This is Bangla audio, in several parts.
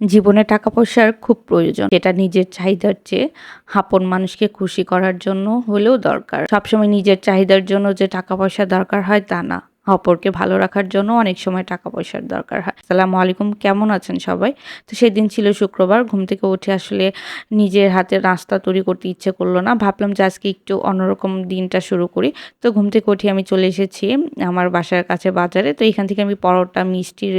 জীবনে টাকা পয়সার খুব প্রয়োজন। যেটা নিজের চাহিদার চেয়ে হাপন মানুষকে খুশি করার জন্য হলেও দরকার। সবসময় নিজের চাহিদার জন্য যে টাকা পয়সা দরকার হয় তা না। অপরকে ভালো রাখার জন্য অনেক সময় টাকা পয়সার দরকার হয়। আসসালামু আলাইকুম, কেমন আছেন সবাই? তো সেই দিন ছিল শুক্রবার, ঘুম থেকে উঠে আসলে নিজের হাতে নাস্তা তৈরি করতে ইচ্ছে করল না। ভাবলাম যে আজকে একটু অন্যরকম দিনটা শুরু করি। তো ঘুম থেকে উঠে আমি চলে এসেছি আমার বাসার কাছে বাজারে। তো এখান থেকে আমি পরোটা মিষ্টির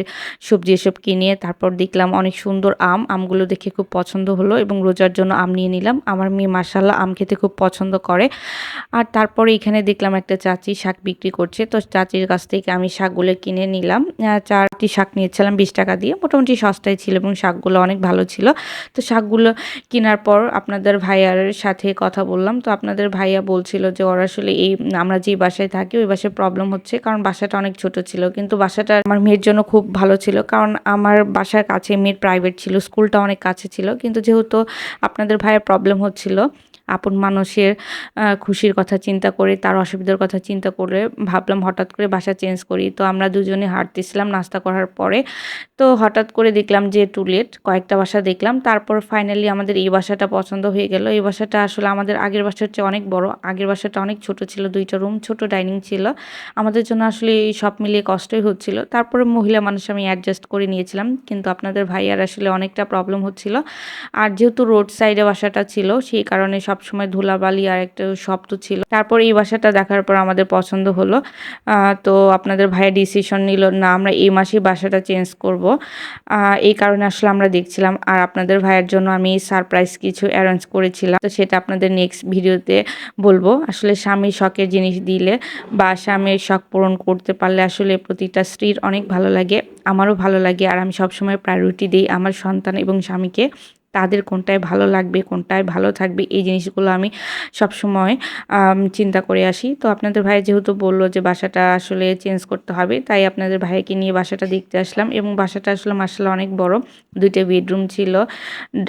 সবজি এসব কিনে তারপর দেখলাম অনেক সুন্দর আম। আমগুলো দেখে খুব পছন্দ হলো এবং রোজার জন্য আম নিয়ে নিলাম। আমার মেয়ে মাসাল্লাহ আম খেতে খুব পছন্দ করে। আর তারপরে এখানে দেখলাম একটা চাচি শাক বিক্রি করছে। তো চাচির কাছ থেকে আমি শাকগুলো কিনে নিলাম। চারটি শাক নিয়েছিলাম, বিশ টাকা দিয়ে। মোটামুটি সস্তায় ছিল এবং শাকগুলো অনেক ভালো ছিল। তো শাকগুলো কেনার পর আপনাদের ভাইয়ার সাথে কথা বললাম। তো আপনাদের ভাইয়া বলছিল যে, ওরা আসলে এই, আমরা যেই বাসায় থাকি, ওই বাসায় প্রবলেম হচ্ছে। কারণ বাসাটা অনেক ছোট ছিল। কিন্তু বাসাটা আমার মেয়ের জন্য খুব ভালো ছিল। কারণ আমার বাসার কাছে মেয়ের প্রাইভেট ছিল। স্কুলটা অনেক কাছে ছিল। কিন্তু যেহেতু আপনাদের ভাইয়ের প্রবলেম হচ্ছিল আপন মানুষের খুশির কথা চিন্তা করে, তার অসুবিধার কথা চিন্তা করে ভাবলাম হঠাৎ করে বাসা চেঞ্জ করি। তো আমরা দুজনে হাঁটতেছিলাম নাস্তা করার পরে। তো হঠাৎ করে দেখলাম যে টুলেট কয়েকটা বাসা দেখলাম। তারপর ফাইনালি আমাদের এই বাসাটা পছন্দ হয়ে গেল। এই বাসাটা আসলে আমাদের আগের বাসার চেয়ে অনেক বড়। আগের বাসাটা অনেক ছোট ছিল, দুইটা রুম ছোট ডাইনিং ছিল। আমাদের জন্য আসলে এই সব মিলিয়ে কষ্টই হচ্ছিল। তারপরে মহিলা মানুষ আমি অ্যাডজাস্ট করে নিয়েছিলাম। কিন্তু আপনাদের ভাইয়ার আসলে অনেকটা প্রবলেম হচ্ছিল। আর যেহেতু রোড সাইডে বাসাটা ছিল, সেই কারণে সব সবসময় ধুলাবালি আর একটা শব্দ ছিল। তারপর এই বাসাটা দেখার পর আমাদের পছন্দ হলো। তো আপনাদের ভাইয়া ডিসিশন নিল না, আমরা এই মাসেই বাসাটা চেঞ্জ করব। এই কারণে আসলে আমরা দেখছিলাম। আর আপনাদের ভাইয়ের জন্য আমি সারপ্রাইজ কিছু অ্যারেঞ্জ করেছিলাম। তো সেটা আপনাদের নেক্সট ভিডিওতে বলব। আসলে স্বামীর শখের জিনিস দিলে বা স্বামীর শখ পূরণ করতে পারলে আসলে প্রতিটা স্ত্রীর অনেক ভালো লাগে, আমারও ভালো লাগে। আর আমি সবসময় প্রায়োরিটি দিই আমার সন্তান এবং স্বামীকে। তাদের কোনটায় ভালো লাগবে, কোনটায় ভালো থাকবে, এই জিনিসগুলো আমি সবসময় চিন্তা করে আসি। তো আপনাদের ভাই যেহেতু বলল যে বাসাটা আসলে চেঞ্জ করতে হবে, তাই আপনাদের ভাইকে নিয়ে বাসাটা দেখতে আসলাম এবং বাসাটা আসলে মাসাল্লাহ অনেক বড়। দুইটা বেডরুম ছিল,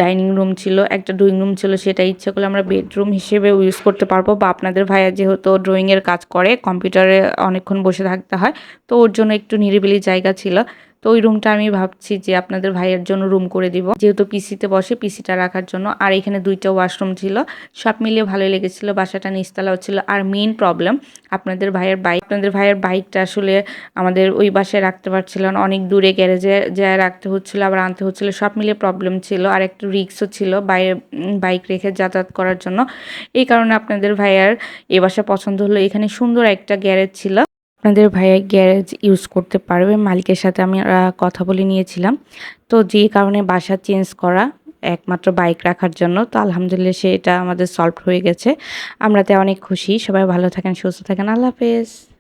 ডাইনিং রুম ছিল, একটা ড্রয়িং রুম ছিল, সেটা ইচ্ছে করলে আমরা বেডরুম হিসেবে ইউজ করতে পারব বা আপনাদের ভাইয়া যেহেতু ড্রয়িংয়ের কাজ করে, কম্পিউটারে অনেকক্ষণ বসে থাকতে হয়, তো ওর জন্য একটু নিরিবিলি জায়গা ছিল। তো ওই রুমটা আমি ভাবছি যে আপনাদের ভাইয়ের জন্য রুম করে দিব। যেহেতু পিসিতে বসে পিসিটা রাখার জন্য। আর এখানে দুইটা ওয়াশরুম ছিল। সব মিলিয়ে ভালো লেগেছিল। বাসাটা নিচতলা হচ্ছিল আর মেইন প্রবলেম আপনাদের ভাইয়ের বাইক আপনাদের ভাইয়ের বাইকটা আসলে আমাদের ওই বাসায় রাখতে পারছিল না। অনেক দূরে গ্যারেজে যা রাখতে হচ্ছিল, আবার আনতে হচ্ছিল। সব মিলিয়ে প্রবলেম ছিল। আর একটু রিক্সও ছিল বাইরে বাইক রেখে যাতায়াত করার জন্য। এই কারণে আপনাদের ভাইয়ার এ বাসা পছন্দ হলো। এখানে সুন্দর একটা গ্যারেজ ছিল। আপনাদের ভাইয়া গ্যারেজ ইউজ করতে পারবে। মালিকের সাথে আমি কথা বলে নিয়েছিলাম। তো যে কারণে বাসা চেঞ্জ করা একমাত্র বাইক রাখার জন্য। তো আলহামদুলিল্লাহ সেটা আমাদের সলভ হয়ে গেছে। আমরাতে অনেক খুশি। সবাই ভালো থাকেন, সুস্থ থাকেন। আল্লাহ হাফেজ।